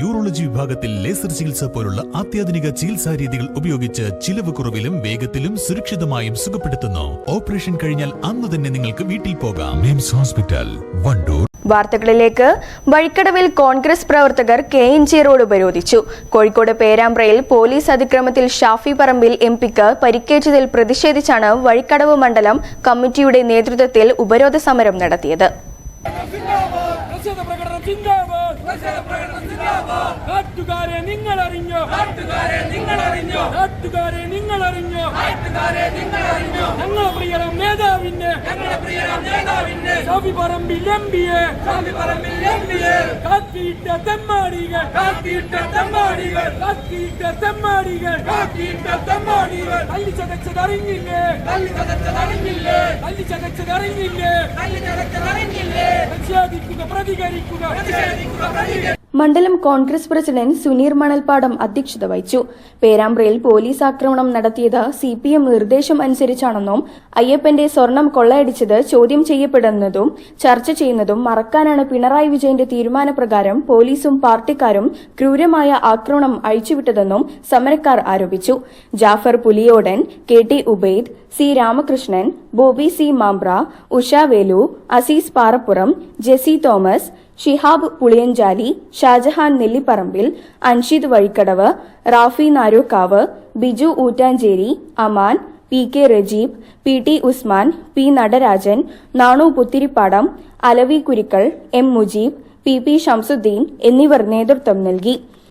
Urology വിഭാഗത്തിൽ laser ചികിത്സ പോലുള്ള അത്യാധുനിക ചികിത്സാ രീതികൾ ഉപയോഗിച്ച് ചിലവ് കുറവിലും വേഗത്തിലും സുരക്ഷിതമായും സുഖപ്പെടുത്തുന്നു. ഓപ്പറേഷൻ കഴിഞ്ഞാൽ അന്ന് തന്നെ നിങ്ങൾക്ക് വീട്ടിൽ പോകാം. MIMS hospital Wandoor. വാർത്തകളിലേക്ക്. വഴിക്കടവിൽ കോൺഗ്രസ് പ്രവർത്തകർ കെ എൻ ജി റോഡ് ഉപരോധിച്ചു. കോഴിക്കോട് പേരാമ്പ്രയിൽ പോലീസ് അതിക്രമത്തിൽ ഷാഫി പറമ്പിൽ എം പിക്ക് പരിക്കേറ്റതിൽ പ്രതിഷേധിച്ചാണ് വഴിക്കടവ് മണ്ഡലം കമ്മിറ്റിയുടെ നേതൃത്വത്തിൽ ഉപരോധ സമരം നടത്തിയത്. പ്രതിഷേധ പ്രകടനം സിന്ദാബാദ് നാട്ടുകാരെ നിങ്ങൾ അറിഞ്ഞോ നാട്ടുകാരെ നിങ്ങൾ അറിഞ്ഞോ നാട്ടുകാരെ നിങ്ങൾ അറിഞ്ഞോ നാട്ടുകാരെ നിങ്ങൾ അറിഞ്ഞോ ഞങ്ങളെ പ്രിയരം നേതാവിന്റെ ഞങ്ങളെ പ്രിയരം നേതാവിന്റെ ഷാഫി പറമ്പിൽ എം പിയെ ഷാഫി പറമ്പിൽ എം പിയെ കാത്തിയിട്ട തെമ്മാടികൾ. കാത്തിയിട്ട തെമ്മാടികൾ. കാത്തിയിട്ട തെമ്മാടികൾ. കാത്തിയിട്ട തെമ്മാടികൾ. തല്ലി ചതച്ചത് അറിഞ്ഞില്ലേ? തല്ലി ചതച്ചത് അറിഞ്ഞില്ലേ? തല്ലി ചതച്ചത് അറിഞ്ഞില്ലേ? തല്ലി ചതച്ചത് അറിഞ്ഞില്ലേ? പ്രതിഷേധിക്കുക പ്രതികരിക്കുക. പ്രതിഷേധിക്കുക പ്രതികരിക്കുക. മണ്ഡലം കോൺഗ്രസ് പ്രസിഡന്റ് സുനീർ മണൽപ്പാടം അധ്യക്ഷത വഹിച്ചു. പേരാമ്പ്രയിൽ പോലീസ് ആക്രമണം നടത്തിയത് സി പി എം നിർദ്ദേശം അനുസരിച്ചാണെന്നും അയ്യപ്പന്റെ സ്വർണം കൊള്ളയടിച്ചത് ചോദ്യം ചെയ്യപ്പെടുന്നതും ചർച്ച ചെയ്യുന്നതും മറക്കാനാണ് പിണറായി വിജയന്റെ തീരുമാനപ്രകാരം പോലീസും പാർട്ടിക്കാരും ക്രൂരമായ ആക്രമണം അഴിച്ചുവിട്ടതെന്നും സമരക്കാർ ആരോപിച്ചു. Jafar Puliyodan K T Ubaid C Ramakrishnan Bobby C Mambra Usha Velu Azeez Parappuram Jessy Thomas Shihab Puliyanchali Shajahan Nellipparambil Anshid Vazhikkadavu Rafi Narukkavu Biju Oottancheri Aman P K Rajeeb P T Usman P Natarajan Nanu Puthirippadam Alavi Kurikkal M Mujeeb P P Shamsuddin എന്നിവർ നേതൃത്വം നൽകി.